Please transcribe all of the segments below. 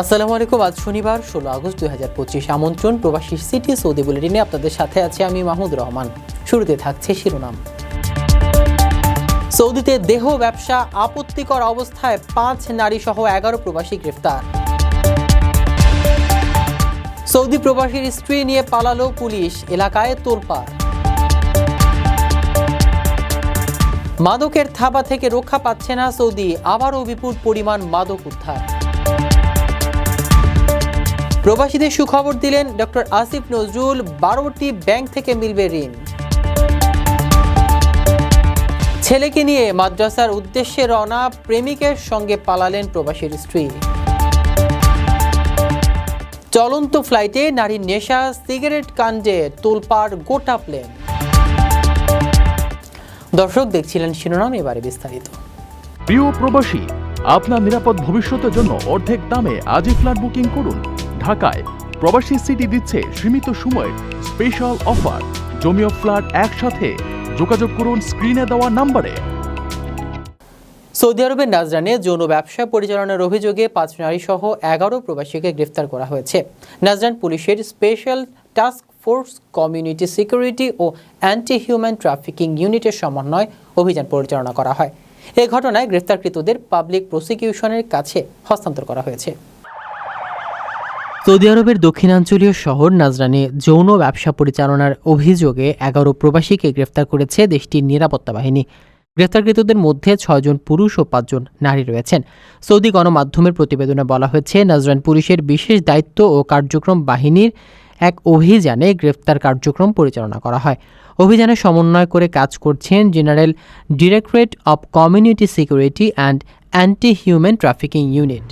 আসসালামু আলাইকুম, আজ শনিবার, ষোলো আগস্ট দুই হাজার পঁচিশ। আমন্ত্রণ, প্রবাসী সিটি সৌদি বুলেটিনে আপনাদের সাথে আছে আমি মাহমুদ রহমান। শুরুতে থাকছে শিরোনাম। সৌদিতে দেহ ব্যবসা আপত্তিকর অবস্থায় পাঁচ নারী সহ এগারো প্রবাসী গ্রেফতার। সৌদি প্রবাসীর স্ত্রী নিয়ে পালালো পুলিশ, এলাকায় তোলপাড়। মাদকের থাবা থেকে রক্ষা পাচ্ছে না সৌদি, আবারও বিপুল পরিমাণ মাদক উদ্ধার। প্রবাসীদের সুখবর দিলেন ডক্টর আসিফ নজরুল, বারোটি ব্যাংক থেকে মিলবে ঋণ। ছেলেকে নিয়ে মাদ্রাসার উদ্দেশ্যে রওনা, প্রেমিকের সঙ্গে পালালেন প্রবাসীর স্ত্রী। চলন্ত ফ্লাইটে নারীর নেশা, সিগারেট কাণ্ডে তোলপাড় গোটা প্লেন। দর্শক দেখছিলেন শিরোনাম, এবারে বিস্তারিত। প্রিয় প্রবাসী, আপনার নিরাপদ ভবিষ্যতের জন্য অর্ধেক দামে আজই ফ্ল্যাট বুকিং করুন। ঢাকায় প্রবাসী সিটি দিচ্ছে সীমিত সময়ের স্পেশাল অফার জমিও ফ্ল্যাট একসাথে। যোগাযোগ করুন স্ক্রিনে দেওয়া নাম্বারে। সৌদি আরবের নাজরানে যৌন ব্যবসা পরিচালনার অভিযোগে পাঁচ নারী সহ এগারো প্রবাসীকে গ্রেফতার করা হয়েছে। নাজরান পুলিশের special task force community security ও অ্যান্টি হিউম্যান ট্রাফিকিং ইউনিটের সমন্বয় অভিযান পরিচালনা করা হয়। এ ঘটনায় গ্রেফতারকৃতদের পাবলিক প্রসিকিউশনের কাছে হস্তান্তর করা হয়েছে। সৌদি আরবের দক্ষিণাঞ্চলীয় শহর নাজরানে যৌন ব্যবসা পরিচালনার অভিযোগে এগারো প্রবাসীকে গ্রেফতার করেছে দেশটির নিরাপত্তা বাহিনী। গ্রেফতারকৃতদের মধ্যে ছয়জন পুরুষ ও পাঁচজন নারী রয়েছেন। সৌদি গণমাধ্যমের প্রতিবেদনে বলা হয়েছে, নাজরান পুলিশের বিশেষ দায়িত্ব ও কার্যক্রম বাহিনীর এক অভিযানে গ্রেফতার কার্যক্রম পরিচালনা করা হয়। অভিযানে সমন্বয় করে কাজ করছেন general directorate of community security and anti human trafficking unit.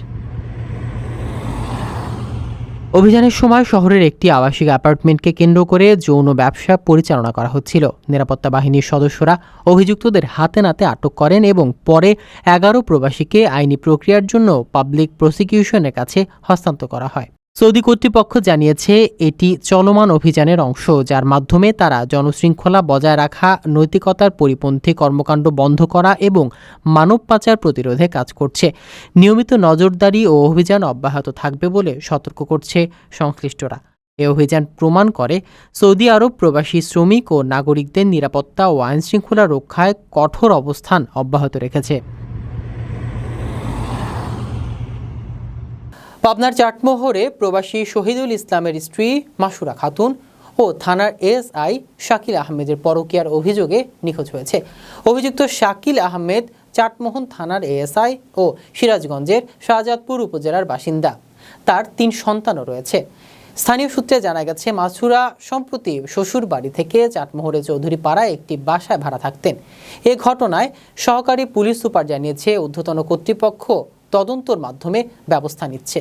অভিযানের সময় শহরের একটি আবাসিক অ্যাপার্টমেন্টকে কেন্দ্র করে যৌন ব্যবসা পরিচালনা করা হচ্ছিল। নিরাপত্তা বাহিনীর সদস্যরা অভিযুক্তদের হাতে নাতে আটক করেন এবং পরে এগারো প্রবাসীকে আইনি প্রক্রিয়ার জন্য পাবলিক প্রসিকিউশনের কাছে হস্তান্তর করা হয়। সৌদি কর্তৃপক্ষ জানিয়েছে, এটি চলমান অভিযানের অংশ, যার মাধ্যমে তারা জনশৃঙ্খলা বজায় রাখা, নৈতিকতার পরিপন্থী কর্মকাণ্ড বন্ধ করা এবং মানব পাচার প্রতিরোধে কাজ করছে। নিয়মিত নজরদারি ও অভিযান অব্যাহত থাকবে বলে সতর্ক করছে সংশ্লিষ্টরা। এ অভিযান প্রমাণ করে, সৌদি আরব প্রবাসী শ্রমিক ও নাগরিকদের নিরাপত্তা ও আইনশৃঙ্খলা রক্ষায় কঠোর অবস্থান অব্যাহত রেখেছে। পাবনার চাটমোহরে প্রবাসী শহীদুল ইসলামের স্ত্রী মাসুরা খাতুন ও থানার এসআই শাকিল আহমেদের পরকীয়ার অভিযোগে নিখোঁজ হয়েছে। অভিযুক্ত শাকিল আহমেদ চাটমোহন থানার এএসআই ও সিরাজগঞ্জের শাহজাদপুর উপজেলার বাসিন্দা। তার তিন সন্তানও রয়েছে। স্থানীয় সূত্রে জানা গেছে, মাসুরা সম্প্রতি শ্বশুর বাড়ি থেকে চাটমোহরে চৌধুরী পাড়ায় একটি বাসায় ভাড়া থাকতেন। এ ঘটনায় সহকারী পুলিশ সুপার জানিয়েছে, ঊর্ধ্বতন কর্তৃপক্ষ তদন্তর মাধ্যমে ব্যবস্থা নিচ্ছে।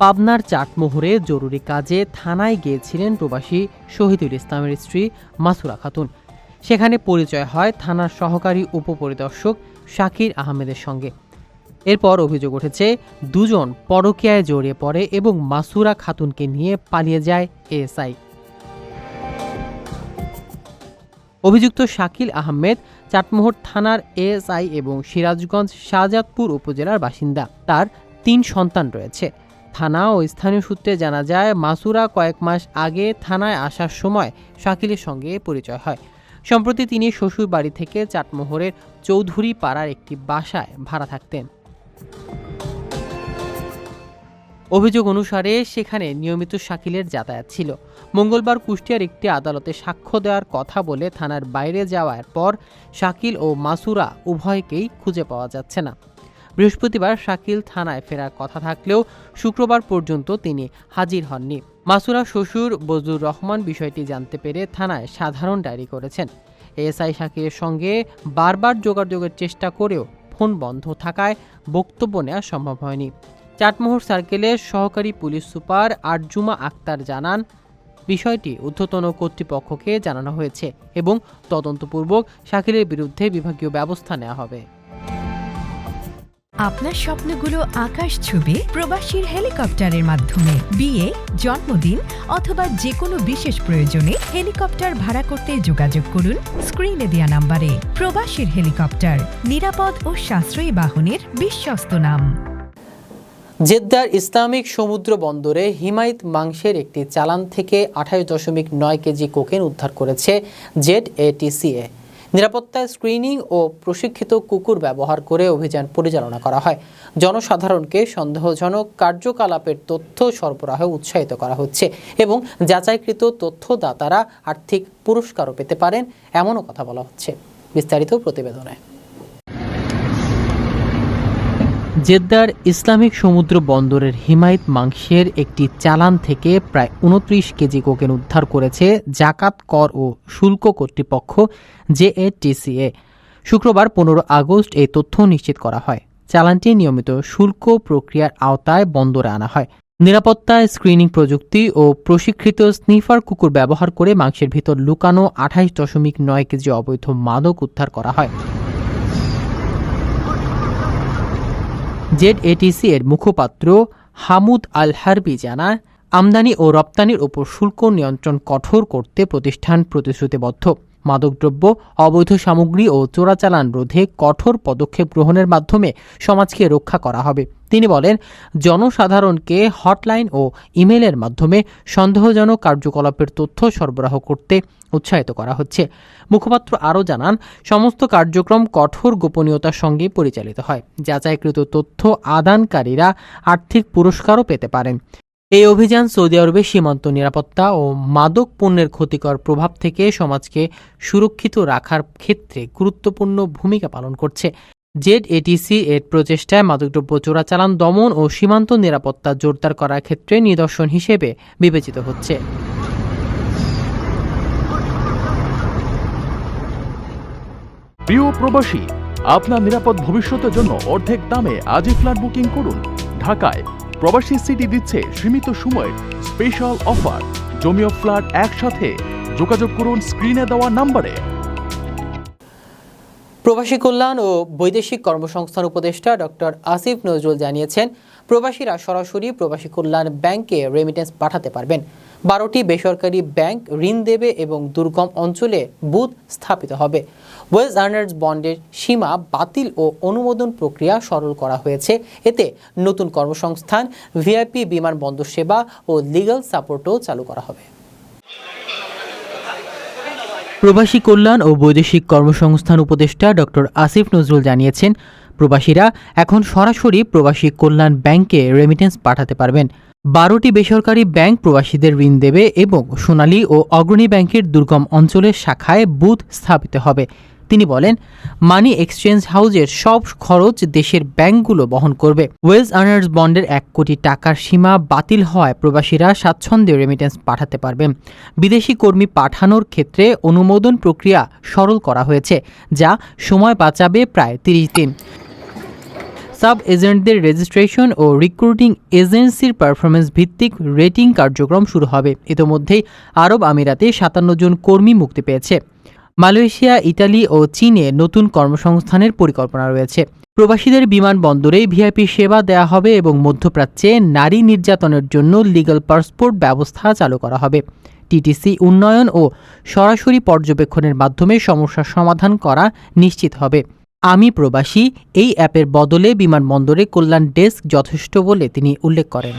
পাবনার চাটমোহরে জরুরি কাজে থানায় গিয়েছিলেন প্রবাসী শহীদুল ইসলামের স্ত্রী মাসুরা খাতুন। সেখানে পরিচয় হয় থানার সহকারী উপপরিদর্শক শাকির আহমেদের সঙ্গে। এরপর অভিযোগ উঠেছে, দুজন পরকীয়ায় জড়িয়ে পড়ে এবং মাসুরা খাতুনকে নিয়ে পালিয়ে যায় এএসআই। অভিযুক্ত শাকিল আহমেদ চাটমোহর থানার এএসআই এবং সিরাজগঞ্জ শাহজাদপুর উপজেলার বাসিন্দা। তার তিন সন্তান রয়েছে। থানা ও স্থানীয় সূত্রে জানা যায়, মাসুরা কয়েক মাস আগে থানায় আসার সময় শাকিলের সঙ্গে পরিচয় হয়। সম্প্রতি তিনি শ্বশুর বাড়ি থেকে চাটমোহরের চৌধুরী পাড়ার একটি বাসায় ভাড়া থাকতেন। অভিযোগ অনুসারে সেখানে নিয়মিত শাকিলের যাতায়াত ছিল। মঙ্গলবার কুষ্টিয়ার একটি আদালতে সাক্ষ্য দেওয়ার কথা বলে থানার বাইরে যাওয়ার পর শাকিল ও মাসুরা উভয়কেই খুঁজে পাওয়া যাচ্ছে না। বৃহস্পতিবার শাকিল থানায় ফেরার কথা থাকলেও শুক্রবার পর্যন্ত তিনি হাজির হননি। মাসুরা শ্বশুর বজলুর রহমান বিষয়টি জানতে পেরে থানায় সাধারণ ডায়েরি করেছেন। এএসআই শাকিলের সঙ্গে বারবার যোগাযোগের চেষ্টা করেও ফোন বন্ধ থাকায় বক্তব্য নেওয়া সম্ভব হয়নি। চাটমোহর সার্কেলের সহকারী পুলিশ সুপার আরজুমা আক্তার জানান, বিষয়টি ঊর্ধ্বতন কর্তৃপক্ষকে জানানো হয়েছে এবং তদন্তপূর্বক শাকিলের বিরুদ্ধে বিভাগীয় ব্যবস্থা নেওয়া হবে। আপনার স্বপ্নগুলো আকাশ ছুবে প্রবাসীর হেলিকপ্টারের মাধ্যমে। বিয়ে, জন্মদিন অথবা যে কোনো বিশেষ প্রয়োজনে হেলিকপ্টার ভাড়া করতে যোগাযোগ করুন স্ক্রিনে দেয়া নাম্বারে। প্রবাসীর হেলিকপ্টার, নিরাপদ ও সাশ্রয়ী বাহনের বিশ্বস্ত নাম। জেদ্দার ইসলামিক সমুদ্র বন্দরে হিমায়িত মাংসের একটি চালান থেকে আঠাশ দশমিক নয় কেজি কোকেন উদ্ধার করেছে জেড এটিসিএ নিরাপত্তা স্ক্রিনিং ও প্রশিক্ষিত কুকুর ব্যবহার করে অভিযান পরিচালনা করা হয়। জনসাধারণকে সন্দেহজনক কার্যকলাপের তথ্য সরবরাহে উৎসাহিত করা হচ্ছে এবং যাচাইকৃত তথ্যদাতারা আর্থিক পুরস্কারও পেতে পারেন, এমনও কথা বলা হচ্ছে বিস্তারিত প্রতিবেদনে। জেদ্দার ইসলামিক সমুদ্র বন্দরের হিমায়ত মাংসের একটি চালান থেকে প্রায় উনত্রিশ কেজি কোকেন উদ্ধার করেছে জাকাত কর ও শুল্ক কর্তৃপক্ষ জেএটিসিএ। শুক্রবার পনেরো আগস্ট এই তথ্য নিশ্চিত করা হয়। চালানটি নিয়মিত শুল্ক প্রক্রিয়ার আওতায় বন্দরে আনা হয়। নিরাপত্তা, স্ক্রিনিং প্রযুক্তি ও প্রশিক্ষিত স্নিফার কুকুর ব্যবহার করে মাংসের ভিতর লুকানো আঠাইশ দশমিক নয় কেজি অবৈধ মাদক উদ্ধার করা হয়। জেড এটিসি এর মুখপাত্র হামুদ আল হারবি জানায়, আমদানি ও রপ্তানির ওপর শুল্ক নিয়ন্ত্রণ কঠোর করতে প্রতিষ্ঠান প্রতিশ্রুতিবদ্ধ। মাদকদ্রব্য, অবৈধ সামগ্রী ও চোরাচালান রোধে কঠোর পদক্ষেপ গ্রহণের মাধ্যমে সমাজকে রক্ষা করা হবে। তিনি বলেন, জনসাধারণকে হটলাইন ও ইমেলের মাধ্যমে সন্দেহজনক কার্যকলাপের তথ্য সরবরাহ করতে উৎসাহিত করা হচ্ছে। মুখপাত্র আরও জানান, সমস্ত কার্যক্রম কঠোর গোপনীয়তার সঙ্গে পরিচালিত হয়। যাচাইকৃত তথ্য আদানকারীরা আর্থিক পুরস্কারও পেতে পারেন। এই অভিযান সৌদি আরবে সীমান্ত নিরাপত্তা ও মাদক পণ্যের ক্ষতিকর প্রভাব থেকে সমাজকে সুরক্ষিত রাখার ক্ষেত্রে গুরুত্বপূর্ণ ভূমিকা পালন করছে। জেড এটিসি এর প্রচেষ্টায় মাদকদ্রব্য চোরাচালান, দমন ও সীমান্ত নিরাপত্তা জোরদার করার ক্ষেত্রে নিদর্শন হিসেবে বিবেচিত হচ্ছে। প্রিয় প্রবাসী, আপনার নিরাপদ ভবিষ্যতের জন্য অর্ধেক দামে আজই ফ্ল্যাট বুকিং করুন। ঢাকায় প্রবাসী সিটি দিচ্ছে সীমিত সময়ের স্পেশাল অফার জমিও ফ্ল্যাট একসাথে যোগাযোগ করুন স্ক্রিনে দেওয়া নাম্বারে। প্রবাসী কল্যাণ ও বৈদেশিক কর্মসংস্থান উপদেষ্টা ডক্টর আসিফ নজরুল জানিয়েছেন, প্রবাসীরা সরাসরি প্রবাসী কল্যাণ ব্যাংকে রেমিটেন্স পাঠাতে পারবেন। বারোটি বেসরকারি ব্যাংক ঋণ দেবে এবং দুর্গম অঞ্চলে বুথ স্থাপিত হবে। ওয়েলস আর্নার্স বন্ডের সীমা বাতিল ও অনুমোদন প্রক্রিয়া সরল করা হয়েছে। এতে নতুন কর্মসংস্থান, ভিআইপি বিমানবন্দর সেবা ও লিগ্যাল সাপোর্টও চালু করা হবে। প্রবাসী কল্যাণ ও বৈদেশিক কর্মসংস্থান উপদেষ্টা ডক্টর আসিফ নজরুল জানিয়েছেন, প্রবাসীরা এখন সরাসরি প্রবাসী কল্যাণ ব্যাংকে রেমিটেন্স পাঠাতে পারবেন। বারোটি বেসরকারি ব্যাংক প্রবাসীদের ঋণ দেবে এবং সোনালী ও অগ্রণী ব্যাংকের দুর্গম অঞ্চলের শাখায় বুথ স্থাপিত হবে। তিনি বলেন, মানি এক্সচেঞ্জ হাউজের সব খরচ দেশের ব্যাংকগুলো বহন করবে। ওয়েলস আর্নার্স বন্ডের এক কোটি টাকার সীমা বাতিল হওয়ায় প্রবাসীরা স্বাচ্ছন্দ্যে রেমিটেন্স পাঠাতে পারবেন বিদেশি কর্মী পাঠানোর ক্ষেত্রে অনুমোদন প্রক্রিয়া সরল করা হয়েছে, যা সময় বাঁচাবে প্রায় তিরিশ দিন। সাব এজেন্টদের রেজিস্ট্রেশন ও রিক্রুটিং এজেন্সির পারফরমেন্স ভিত্তিক রেটিং কার্যক্রম শুরু হবে। ইতোমধ্যেই আরব আমিরাতে সাতান্ন জন কর্মী মুক্তি পেয়েছে। মালয়েশিয়া, ইতালি ও চীনে নতুন কর্মসংস্থানের পরিকল্পনা রয়েছে। প্রবাসীদের বিমানবন্দরে ভিআইপি সেবা দেওয়া হবে এবং মধ্যপ্রাচ্যে নারী নির্যাতনের জন্য লিগ্যাল পাসপোর্ট ব্যবস্থা চালু করা হবে। টিটিসি উন্নয়ন ও সরাসরি পর্যবেক্ষণের মাধ্যমে সমস্যার সমাধান করা নিশ্চিত হবে। আমি প্রবাসী, এই অ্যাপের বদলে বিমানবন্দরে কল্যাণ ডেস্ক যথেষ্ট বলে তিনি উল্লেখ করেন।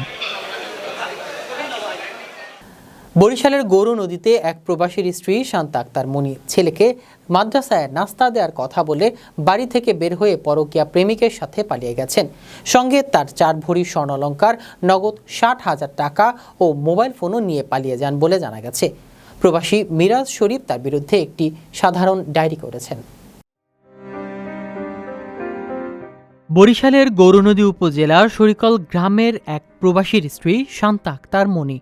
বরিশালের গৌর নদীতে এক প্রবাসীর স্ত্রী শান্তা আক্তার মনি ছেলেকে মাদ্রাসায় নাস্তা দেওয়ার কথা বলে বাড়ি থেকে বের হয়ে পরকীয়া প্রেমিকের সাথে পালিয়ে গেছেন। সঙ্গে তার চার ভরি স্বর্ণালঙ্কার, নগদ ষাট হাজার টাকা ও মোবাইল ফোনও নিয়ে পালিয়ে যান বলে জানা গেছে। প্রবাসী মিরাজ শরীফ তার বিরুদ্ধে একটি সাধারণ ডায়েরি করেছেন। বরিশালের গৌরনদী উপজেলার শরিকল গ্রামের এক প্রবাসীর স্ত্রী শান্তা আক্তার মনি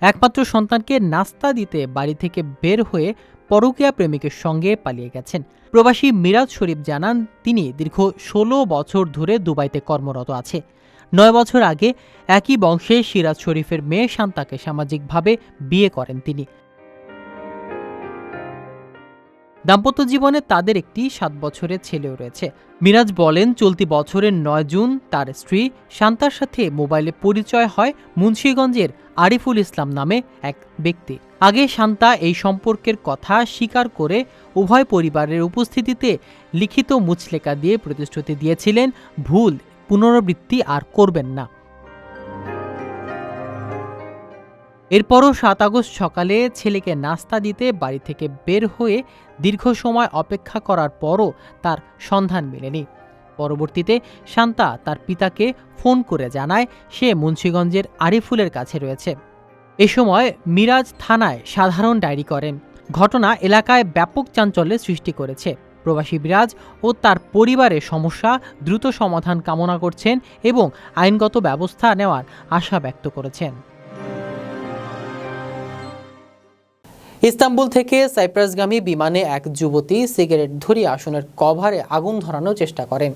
একমাত্র সন্তানকে নাস্তা দিতে বাড়ি থেকে বের হয়ে পরকীয়া প্রেমিকের সঙ্গে পালিয়ে গেছেন। প্রবাসী মিরাজ শরীফ জানান, তিনি দীর্ঘ ষোলো বছর ধরে দুবাইতে কর্মরত আছে। নয় বছর আগে একই বংশে সিরাজ শরীফের মেয়ে শান্তাকে সামাজিকভাবে বিয়ে করেন তিনি। দাম্পত্য জীবনে তাদের একটি সাত বছরের ছেলেও রয়েছে। মিরাজ বলেন, চলতি বছরের নয় জুন তার স্ত্রী শান্তার সাথে মোবাইলে পরিচয় হয় মুন্সীগঞ্জের আরিফুল ইসলাম নামে এক ব্যক্তি। আগে শান্তা এই সম্পর্কের কথা স্বীকার করে উভয় পরিবারের উপস্থিতিতে লিখিত মুচলেখা দিয়ে প্রতিশ্রুতি দিয়েছিলেন, ভুল পুনরাবৃত্তি আর করবেন না। এরপরও সাত আগস্ট সকালে ছেলেকে নাস্তা দিতে বাড়ি থেকে বের হয়ে দীর্ঘ সময় অপেক্ষা করার পরও তার সন্ধান মেলেনি। পরবর্তীতে শান্তা তার পিতাকে ফোন করে জানায়, সে মুন্সীগঞ্জের আরিফুলের কাছে রয়েছে। এ সময় মিরাজ থানায় সাধারণ ডায়েরি করেন। ঘটনা এলাকায় ব্যাপক চাঞ্চল্যের সৃষ্টি করেছে। প্রবাসী বিরাজ ও তার পরিবারের সমস্যা দ্রুত সমাধান কামনা করছেন এবং আইনগত ব্যবস্থা নেওয়ার আশা ব্যক্ত করেছেন। ইস্তাম্বুল থেকে সাইপ্রাসগামী বিমানে এক যুবতী সিগারেট ধরিয়ে আসনের কভারে আগুন ধরানোর চেষ্টা করেন।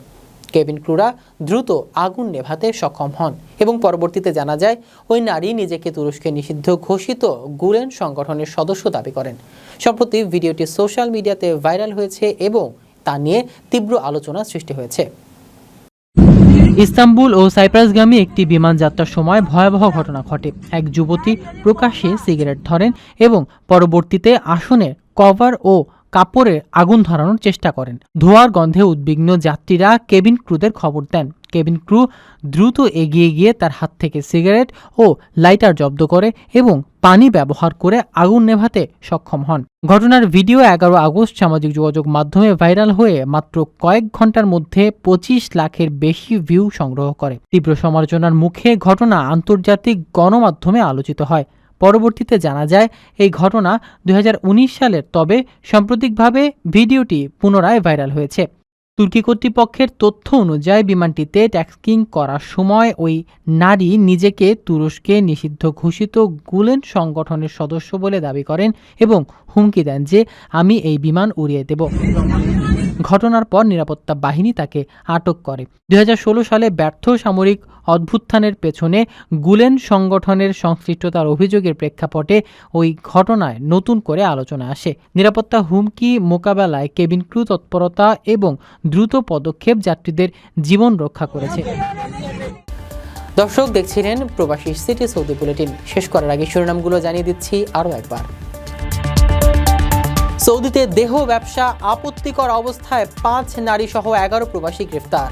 কেবিন ক্রুরা দ্রুত আগুন নেভাতে সক্ষম হন এবং পরবর্তীতে জানা যায়, ওই নারী নিজেকে তুরস্কে নিষিদ্ধ ঘোষিত গুলেন সংগঠনের সদস্য দাবি করেন। সম্প্রতি ভিডিওটি সোশ্যাল মিডিয়াতে ভাইরাল হয়েছে এবং তা নিয়ে তীব্র আলোচনা সৃষ্টি হয়েছে। ইস্তাম্বুল ও সাইপ্রাসগামী একটি বিমান যাত্রার সময় ভয়াবহ ঘটনা ঘটে। এক যুবতী প্রকাশ্যে সিগারেট ধরেন এবং পরবর্তীতে আসনে কভার ও কাপড়ে আগুন ধরানোর চেষ্টা করেন। ধোঁয়ার গন্ধে উদ্বিগ্ন যাত্রীরা কেবিন ক্রুদের খবর দেন। কেবিন ক্রু দ্রুত এগিয়ে গিয়ে তার হাত থেকে সিগারেট ও লাইটার জব্দ করে এবং পানি ব্যবহার করে আগুন নেভাতে সক্ষম হন। ঘটনার ভিডিও এগারো আগস্ট সামাজিক যোগাযোগ মাধ্যমে ভাইরাল হয়ে মাত্র কয়েক ঘণ্টার মধ্যে পঁচিশ লাখের বেশি ভিউ সংগ্রহ করে। তীব্র সমালোচনার মুখে ঘটনা আন্তর্জাতিক গণমাধ্যমে আলোচিত হয়। পরবর্তীতে জানা যায়, এই ঘটনা দুই হাজার উনিশ সালের, তবে সাম্প্রতিকভাবে ভিডিওটি পুনরায় ভাইরাল হয়েছে। তুর্কি কর্তৃপক্ষের তথ্য অনুযায়ী বিমানটিতে ট্যাক্সিং করার সময় ওই নারী নিজেকে তুরস্কে নিষিদ্ধ ঘোষিত গুলেন সংগঠনের সদস্য বলে দাবি করেন এবং হুমকি দেন যে, আমি এই বিমান উড়িয়ে দেব। ঘটনার পর নিরাপত্তা বাহিনী তাকে আটক করে। দুই হাজার ষোলো সালে ব্যর্থ সামরিক অভ্যুত্থানের পেছনে গুলেন সংগঠনের সংশ্লিষ্টতার অভিযোগের প্রেক্ষাপটে ওই ঘটনায় নতুন করে আলোচনা আসে। নিরাপত্তা হুমকি মোকাবেলায় কেবিন ক্রু তৎপরতা এবং দ্রুত পদক্ষেপ যাত্রীদের জীবন রক্ষা করেছে। দর্শক, দেখছিলেন প্রবাসী সিটি সৌদি বুলেটিন। শেষ করার আগে শিরোনামগুলো জানিয়ে দিচ্ছি আরও একবার। সৌদিতে দেহ ব্যবসা আপত্তিকর অবস্থায় পাঁচ নারী সহ এগারো প্রবাসী গ্রেফতার।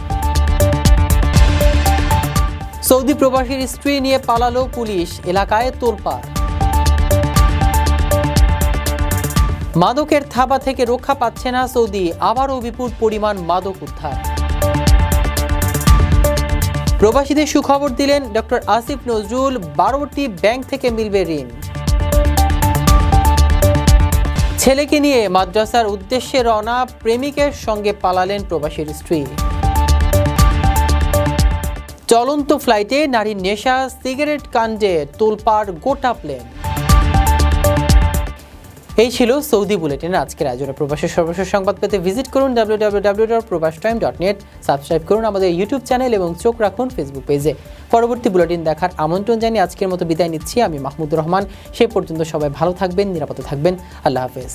সৌদি প্রবাসীর স্ত্রী নিয়ে পালালো পুলিশ, এলাকায় তোলপাড় মাদকের থাবা থেকে রক্ষা পাচ্ছে না সৌদি, আবারও বিপুল পরিমাণ মাদক উদ্ধার। প্রবাসীদের সুখবর দিলেন ডক্টর আসিফ নজরুল, বারোটি ব্যাংক থেকে মিলবে ঋণ। ছেলেকে নিয়ে মাদ্রাসার উদ্দেশ্যে রওনা প্রেমিকের সঙ্গে পালালেন প্রবাসীর স্ত্রী। চলন্ত ফ্লাইটে নারী নেশা, সিগারেট কাণ্ডে তোলপাড় গোটা প্লেন এই ছিল সৌদি বুলেটিন। আজকের আয়োজনে প্রবাসের সর্বশেষ সংবাদ পেতে ভিজিট করুন W W W dot Probash time dot net subscribe করুন আমাদের ইউটিউব চ্যানেল এবং চোখ রাখুন ফেসবুক পেজে। পরবর্তী বুলেটিন দেখার আমন্ত্রণ জানিয়ে আজকের মতো বিদায় নিচ্ছি। আমি মাহমুদুর রহমান। সে পর্যন্ত সবাই ভালো থাকবেন, নিরাপদে থাকবেন। আল্লাহ হাফেজ।